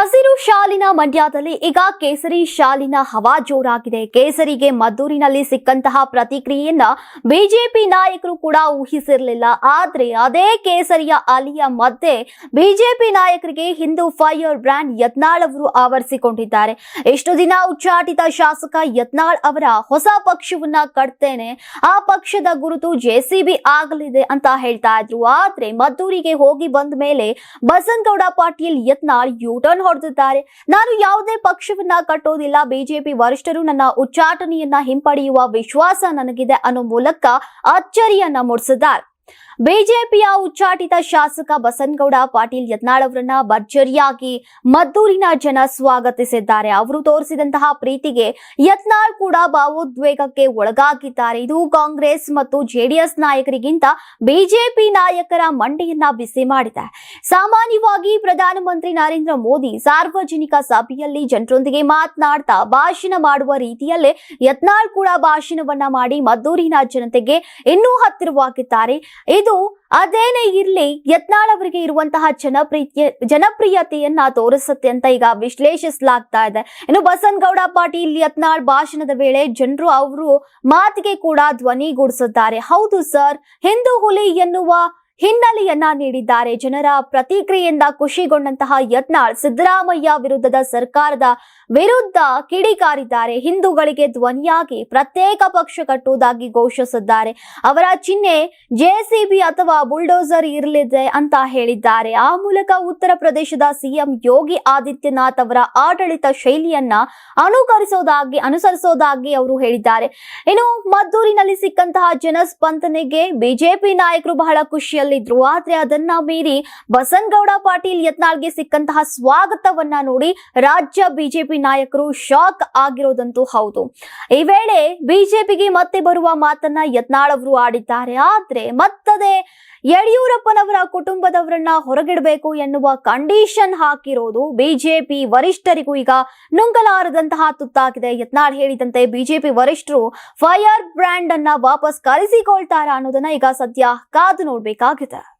ಹಸಿರು ಶಾಲಿನ ಮಂಡ್ಯದಲ್ಲಿ ಈಗ ಕೇಸರಿ ಶಾಲಿನ ಹವಾ ಜೋರಾಗಿದೆ. ಕೇಸರಿಗೆ ಮದ್ದೂರಿನಲ್ಲಿ ಸಿಕ್ಕಂತಹ ಪ್ರತಿಕ್ರಿಯೆಯನ್ನ ಬಿಜೆಪಿ ನಾಯಕರು ಕೂಡ ಊಹಿಸಿರಲಿಲ್ಲ. ಆದ್ರೆ ಅದೇ ಕೇಸರಿಯ ಅಲಿಯ ಮಧ್ಯೆ ಬಿಜೆಪಿ ನಾಯಕರಿಗೆ ಹಿಂದೂ ಫೈರ್ ಬ್ರ್ಯಾಂಡ್ ಯತ್ನಾಳ್ ಅವರು ಆವರಿಸಿಕೊಂಡಿದ್ದಾರೆ. ಎಷ್ಟು ದಿನ ಉಚ್ಚಾಟಿತ ಶಾಸಕ ಯತ್ನಾಳ್ ಅವರ ಹೊಸ ಪಕ್ಷವನ್ನ ಕಟ್ತೇನೆ, ಆ ಪಕ್ಷದ ಗುರುತು ಜೆಸಿಬಿ ಆಗಲಿದೆ ಅಂತ ಹೇಳ್ತಾ ಇದ್ರು. ಆದ್ರೆ ಮದ್ದೂರಿಗೆ ಹೋಗಿ ಬಂದ ಮೇಲೆ ಬಸನಗೌಡ ಪಾಟೀಲ್ ಯತ್ನಾಳ್ ಯೂಟರ್ನ್ ಹೊಡೆದಿದ್ದಾರೆ ನಾನು ಯಾವುದೇ ಪಕ್ಷವನ್ನ ಕಟ್ಟೋದಿಲ್ಲ. ಬಿಜೆಪಿ ವರಿಷ್ಠರು ನನ್ನ ಉಚ್ಚಾಟನೆಯನ್ನ ಹಿಂಪಡೆಯುವ ವಿಶ್ವಾಸ ನನಗಿದೆ ಅನ್ನೋ ಮೂಲಕ ಅಚ್ಚರಿಯನ್ನ ಮೂಡಿಸಿದ್ದಾರೆ. ಬಿಜೆಪಿಯ ಉಚ್ಚಾಟಿತ ಶಾಸಕ ಬಸನ್ಗೌಡ ಪಾಟೀಲ್ ಯತ್ನಾಳ್ ಅವರನ್ನ ಭರ್ಜರಿಯಾಗಿ ಮದ್ದೂರಿನ ಜನ ಸ್ವಾಗತಿಸಿದ್ದಾರೆ. ಅವರು ತೋರಿಸಿದಂತಹ ಪ್ರೀತಿಗೆ ಯತ್ನಾಳ್ ಕೂಡ ಭಾವೋದ್ವೇಗಕ್ಕೆ ಒಳಗಾಗಿದ್ದಾರೆ. ಇದು ಕಾಂಗ್ರೆಸ್ ಮತ್ತು ಜೆಡಿಎಸ್ ನಾಯಕರಿಗಿಂತ ಬಿಜೆಪಿ ನಾಯಕರ ಮಂಡೆಯನ್ನ ಬಿಸಿ ಮಾಡಿದೆ. ಸಾಮಾನ್ಯವಾಗಿ ಪ್ರಧಾನಮಂತ್ರಿ ನರೇಂದ್ರ ಮೋದಿ ಸಾರ್ವಜನಿಕ ಸಭೆಯಲ್ಲಿ ಜನರೊಂದಿಗೆ ಮಾತನಾಡ್ತಾ ಭಾಷಣ ಮಾಡುವ ರೀತಿಯಲ್ಲೇ ಯತ್ನಾಳ್ ಕೂಡ ಭಾಷಣವನ್ನ ಮಾಡಿ ಮದ್ದೂರಿನ ಜನತೆಗೆ ಇನ್ನೂ ಹತ್ತಿರವಾಗಿದ್ದಾರೆ. ಇದು ಅದೇನೇ ಇರ್ಲಿ ಯತ್ನಾಳ್ ಅವರಿಗೆ ಇರುವಂತಹ ಜನಪ್ರಿಯ ಜನಪ್ರಿಯತೆಯನ್ನ ತೋರಿಸುತ್ತೆ ಅಂತ ಈಗ ವಿಶ್ಲೇಷಿಸಲಾಗ್ತಾ ಇದೆ. ಇನ್ನು ಬಸನಗೌಡ ಪಾಟೀಲ್ ಯತ್ನಾಳ್ ಭಾಷಣದ ವೇಳೆ ಜನರು ಅವರು ಮಾತಿಗೆ ಕೂಡ ಧ್ವನಿಗೂಡಿಸುತ್ತಾರೆ ಹೌದು ಸರ್ ಹಿಂದೂ ಹುಲಿ ಎನ್ನುವ ಹಿನ್ನೆಲೆಯನ್ನ ನೀಡಿದ್ದಾರೆ. ಜನರ ಪ್ರತಿಕ್ರಿಯೆಯಿಂದ ಖುಷಿಗೊಂಡಂತಹ ಯತ್ನಾಳ್ ಸಿದ್ದರಾಮಯ್ಯ ವಿರುದ್ಧದ ಸರ್ಕಾರದ ವಿರುದ್ಧ ಕಿಡಿಕಾರಿದ್ದಾರೆ. ಹಿಂದೂಗಳಿಗೆ ಧ್ವನಿಯಾಗಿ ಪ್ರತ್ಯೇಕ ಪಕ್ಷ ಕಟ್ಟುವುದಾಗಿ ಘೋಷಿಸಿದ್ದಾರೆ. ಅವರ ಚಿಹ್ನೆ ಜೆಸಿಬಿ ಅಥವಾ ಬುಲ್ಡೋಸರ್ ಇರಲಿದೆ ಅಂತ ಹೇಳಿದ್ದಾರೆ. ಆ ಮೂಲಕ ಉತ್ತರ ಪ್ರದೇಶದ ಸಿಎಂ ಯೋಗಿ ಆದಿತ್ಯನಾಥ್ ಅವರ ಆಡಳಿತ ಶೈಲಿಯನ್ನ ಅನುಕರಿಸೋದಾಗಿ, ಅನುಸರಿಸೋದಾಗಿ ಅವರು ಹೇಳಿದ್ದಾರೆ. ಇನ್ನು ಮದ್ದೂರಿನಲ್ಲಿ ಸಿಕ್ಕಂತಹ ಜನಸ್ಪಂದನೆಗೆ ಬಿಜೆಪಿ ನಾಯಕರು ಬಹಳ ಖುಷಿಯಲ್ಲಿದ್ರು ಆದ್ರೆ ಅದನ್ನ ಮೀರಿ ಬಸನಗೌಡ ಪಾಟೀಲ್ ಯತ್ನಾಳ್ಗೆ ಸಿಕ್ಕಂತಹ ಸ್ವಾಗತವನ್ನ ನೋಡಿ ರಾಜ್ಯ ಬಿಜೆಪಿ ನಾಯಕರು ಶಾಕ್ ಆಗಿರೋದಂತೂ ಹೌದು. ಈ ವೇಳೆ ಬಿಜೆಪಿಗೆ ಮತ್ತೆ ಬರುವ ಮಾತನ್ನ ಯತ್ನಾಳ್ ಅವರು ಆಡಿದ್ದಾರೆ. ಆದ್ರೆ ಮತ್ತದೇ ಯಡಿಯೂರಪ್ಪನವರ ಕುಟುಂಬದವರನ್ನ ಹೊರಗಿಡಬೇಕು ಎನ್ನುವ ಕಂಡೀಷನ್ ಹಾಕಿರೋದು ಬಿಜೆಪಿ ವರಿಷ್ಠರಿಗೂ ಈಗ ನುಂಗಲಾರದಂತಹ ತುತ್ತಾಗಿದೆ. ಯತ್ನಾಳ್ ಹೇಳಿದಂತೆ ಬಿಜೆಪಿ ವರಿಷ್ಠರು ಫೈರ್ ಬ್ರ್ಯಾಂಡ್ ಅನ್ನ ವಾಪಸ್ ಕರೆಸಿಕೊಳ್ತಾರ ಅನ್ನೋದನ್ನ ಈಗ ಸದ್ಯ ಕಾದು ನೋಡ್ಬೇಕಾಗಿದೆ.